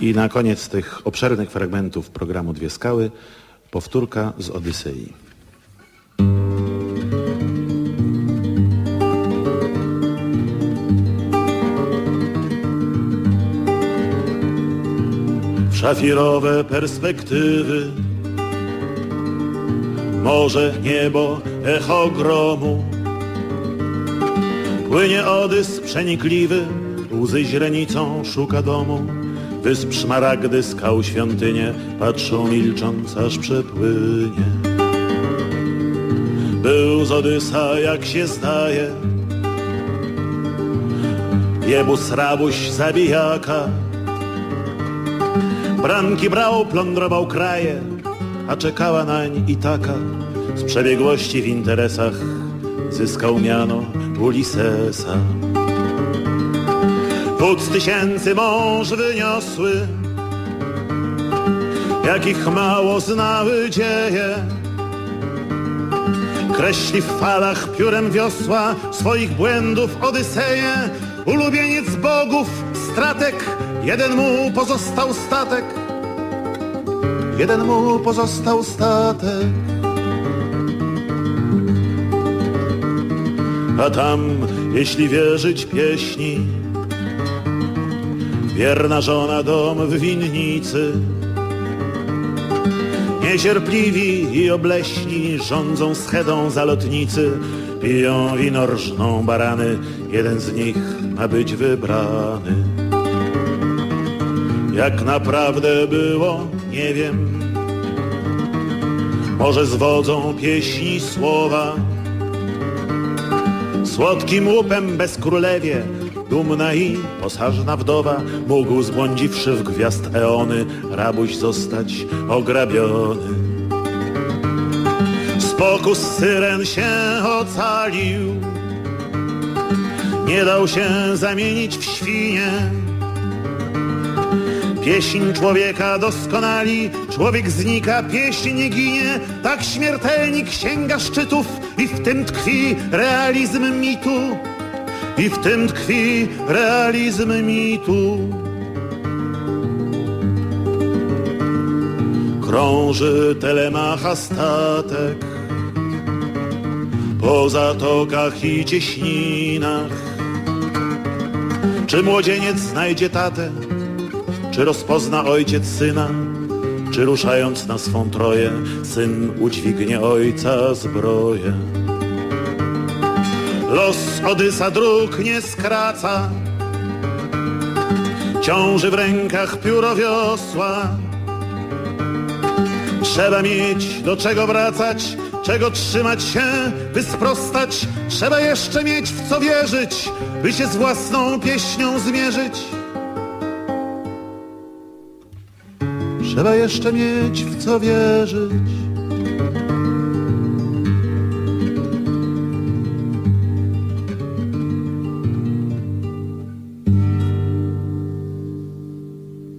I na koniec tych obszernych fragmentów programu Dwie Skały powtórka z Odysei. Szafirowe perspektywy Morze, niebo, echo gromu Płynie Odys przenikliwy Łzy źrenicą szuka domu Wysp szmaragdy, skał świątynie Patrzą milcząc, aż przepłynie. Był z Odysa, jak się zdaje. Jebus rabuś zabijaka. Branki brał, plądrował kraje A czekała nań i taka. Z przebiegłości w interesach Zyskał miano Ulisesa Płuc tysięcy mąż wyniosły Jakich mało znały dzieje. Kreśli w falach piórem wiosła Swoich błędów Odyseję Ulubieniec bogów, stratek Jeden mu pozostał statek. Jeden mu pozostał statek. A tam, jeśli wierzyć pieśni Wierna żona dom w winnicy. Niecierpliwi i obleśni rządzą schedą zalotnicy. Piją wino, rżną barany. Jeden z nich ma być wybrany. Jak naprawdę było, nie wiem. Może zwodzą pieśni słowa. Słodkim łupem bez królewie Dumna i posażna wdowa Mógł zbłądziwszy w gwiazd eony Rabuś zostać ograbiony. Spokus syren się ocalił Nie dał się zamienić w świnie. Pieśń człowieka doskonali, człowiek znika, pieśń ginie, tak śmiertelnik sięga szczytów i w tym tkwi realizm mitu, i w tym tkwi realizm mitu. Krąży telemacha statek po zatokach i cieśninach. Czy młodzieniec znajdzie tatę? Czy rozpozna ojciec syna? Czy ruszając na swą troję, syn udźwignie ojca zbroję? Los Odysa dróg nie skraca, ciąży w rękach pióro wiosła. Trzeba mieć do czego wracać, czego trzymać się, by sprostać. Trzeba jeszcze mieć w co wierzyć, by się z własną pieśnią zmierzyć. Trzeba jeszcze mieć w co wierzyć,